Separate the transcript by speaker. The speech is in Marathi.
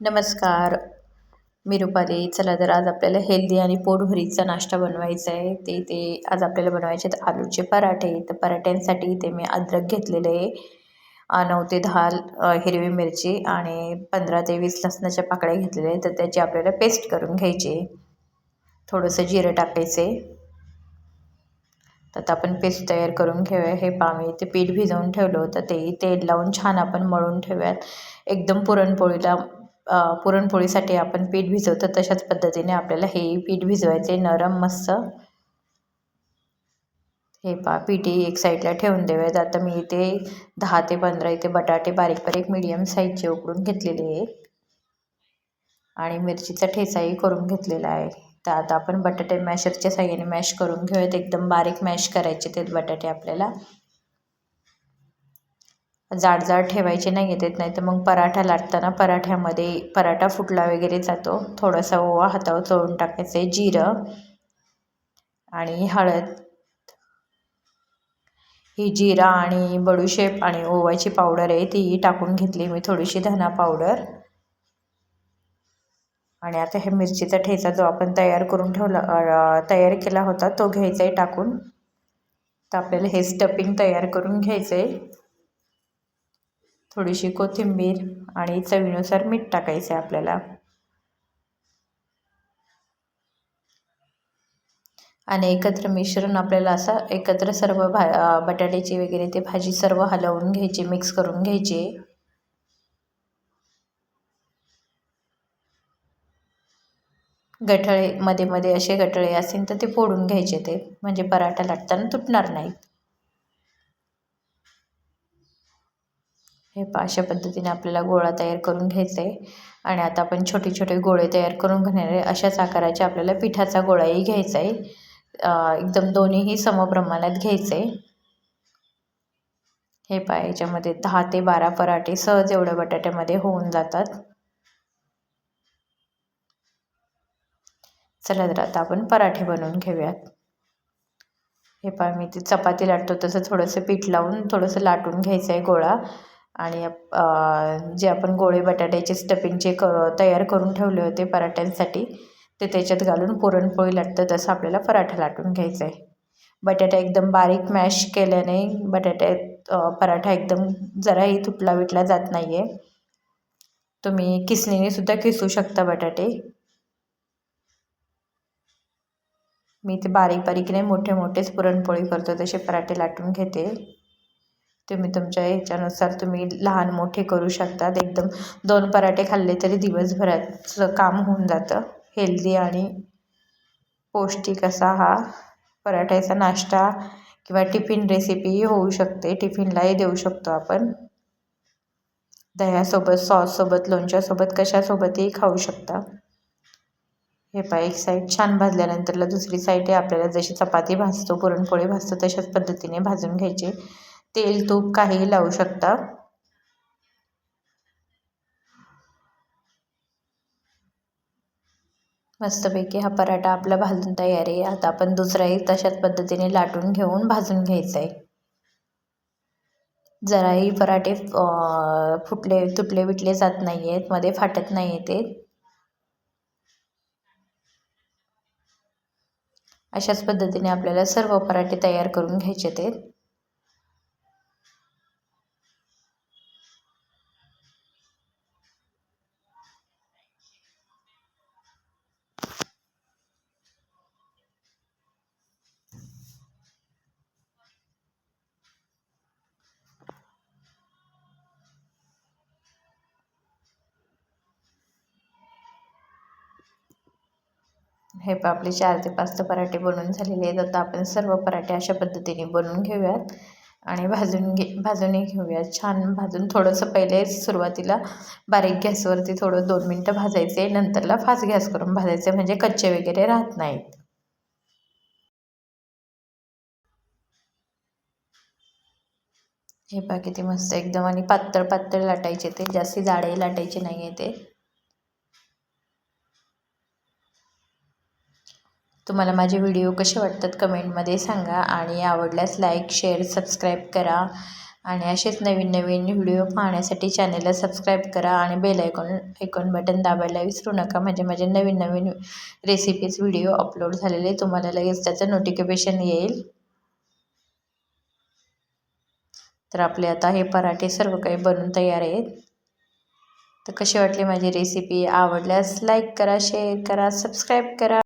Speaker 1: नमस्कार. मी रुपाली. चला तर आज आपल्याला हेल्दी आणि पोटभरीचा नाश्ता बनवायचा आहे. ते ते आज आपल्याला बनवायचे आहेत आलूचे पराठे. तर पराठ्यांसाठी ते मी अद्रक घेतलेले आहे. नऊ ते दहा हिरवी मिरची आणि पंधरा ते वीस लसणाच्या पाकळ्या घेतलेल्या आहेत. तर त्याची आपल्याला पेस्ट करून घ्यायची थोडंसं जिरं टाकायचे तर आता आपण पेस्ट तयार करून घेऊया. हे पाणी ते पीठ भिजवून ठेवलं होतं. ते तेल लावून छान आपण मळून ठेवूयात. एकदम पुरणपोळीला पुरणपोळीसाठी आपण पीठ भिजवतो तशाच पद्धतीने आपल्याला हे पीठ भिजवायचे. नरम मस्त. हे पा पीठी एक साईडला ठेवून देऊयात. आता मी इथे दहा ते पंधरा इथे बटाटे बारीक बारीक मिडियम साईजचे उकडून घेतलेले आहेत. आणि मिरचीचा ठेचाही करून घेतलेला आहे. तर आता आपण बटाटे मॅशरच्या साह्याने मॅश करून घेऊयात. एकदम बारीक मॅश करायचे ते बटाटे आपल्याला. जाड जाड ठेवायचे नाही येत नाही. तर मग पराठा लाटताना पराठ्यामध्ये पराठा फुटला वगैरे जातो. थोडासा ओवा हातावर चोळून टाकायचं आहे जिरं आणि हळद. ही जिरा आणि बडूशेप आणि ओवाची पावडर आहे ती टाकून घेतली मी थोडीशी धना पावडर. आणि आता हे मिरचीचा ठेचा जो आपण तयार करून ठेवला तयार केला होता तो घ्यायचा आहे टाकून. तर आपल्याला हे स्टपिंग तयार करून घ्यायचं आहे थोडीशी कोथिंबीर आणि चवीनुसार मीठ टाकायचं आहे आपल्याला. आणि एकत्र मिश्रण आपल्याला असं एकत्र सर्व भा बटाट्याची वगैरे ते भाजी सर्व हलवून घ्यायची मिक्स करून घ्यायची. गठळे मध्ये मध्ये असे गठळे असतील तर ते फोडून घ्यायचे ते. म्हणजे पराठा लाटताना तुटणार नाहीत. हे पा अशा पद्धतीने आपल्याला गोळा तयार करून घ्यायचा आहे आणि आता आपण छोटे छोटे गोळे तयार करून घेणार आहे. अशाच आकाराचे आपल्याला पिठाचा गोळाही घ्यायचा आहे. एकदम दोन्हीही समप्रमाणात घ्यायचं. आहे हे पाय याच्यामध्ये दहा ते बारा पराठे सहज एवढ्या बटाट्यामध्ये होऊन जातात. चला तर आता आपण पराठे बनवून घेऊयात. हे पाय मी ते चपाती लाटतो तसं थोडंसं पीठ लावून थोडंसं लाटून घ्यायचं आहे गोळा. आणि जे आपण गोळे बटाट्याचे स्टफिंगचे क तयार करून ठेवले होते पराठ्यांसाठी ते त्याच्यात घालून पुरणपोळी लाटतं तसं आपल्याला पराठा लाटून घ्यायचा आहे. बटाटा एकदम बारीक मॅश केल्याने बटाट्यात पराठा एकदम जराही तुटला विटला जात नाही आहे तुम्ही किसणीने सुद्धा किसू शकता बटाटे. मी ते बारीक बारीक नाही मोठे मोठेच पुरणपोळी करतो तसे पराठे लाटून घेते. तुम्ही तुमच्या याच्यानुसार तुम्ही लहान मोठे करू शकतात. एकदम दोन पराठे खाल्ले तरी दिवसभराचं काम होऊन जातं. हेल्दी आणि पौष्टिक असा हा पराठ्याचा नाश्ता किंवा टिफिन रेसिपीही होऊ शकते. टिफिनलाही देऊ शकतो आपण. दह्यासोबत सॉससोबत लोणच्यासोबत कशासोबतही खाऊ शकता. हे पा एक साईड छान भाजल्यानंतरला दुसरी साईड आपल्याला जशी चपाती भाजतो पुरणपोळी भाजतो तशाच पद्धतीने भाजून घ्यायचे. तेल तूप काहीही लावू शकता. मस्तपैकी हा पराठा आपला भाजून तयार आहे. आता आपण दुसराही तशाच पद्धतीने लाटून घेऊन भाजून घ्यायचा आहे जराही पराठे फुटले तुटले विटले जात नाही आहेत मध्ये फाटत नाही ते. अशाच पद्धतीने आपल्याला सर्व पराठे तयार करून घ्यायचे आहेत हे आपले चार ते पाच तर पराठे बनवून झालेले आहेत. आता आपण सर्व पराठे अशा पद्धतीने बनवून घेऊयात. आणि भाजून घे भाजूनही घेऊयात. छान भाजून थोडंसं पहिले सुरुवातीला बारीक गॅसवरती थोडं दोन मिनटं भाजायचे. नंतरला फास्ट गॅस करून भाजायचे म्हणजे कच्चे वगैरे राहत नाहीत. हे पहा किती मस्त एकदम. आणि पातळ पातळ लाटायचे ते. जास्ती जाडे लाटायचे नाही आहे ते. तुम्हाला माझे व्हिडिओ कसे वाटतात कमेंटमध्ये सांगा आणि आवडल्यास लाईक शेअर सबस्क्राईब करा. आणि असेच नवीन नवीन व्हिडिओ पाहण्यासाठी चॅनलला सबस्क्राईब करा आणि बेल आयकॉन आयकॉन बटन दाबायला विसरू नका. म्हणजे माझे नवीन नवीन रेसिपीज व्हिडिओ अपलोड झालेले तुम्हाला लगेच त्याचं नोटिफिकेशन येईल. तर आपले आता हे पराठे सर्व काही बनून तयार आहेत. तर कशी वाटली माझी रेसिपी आवडल्यास लाईक करा शेअर करा सबस्क्राईब करा.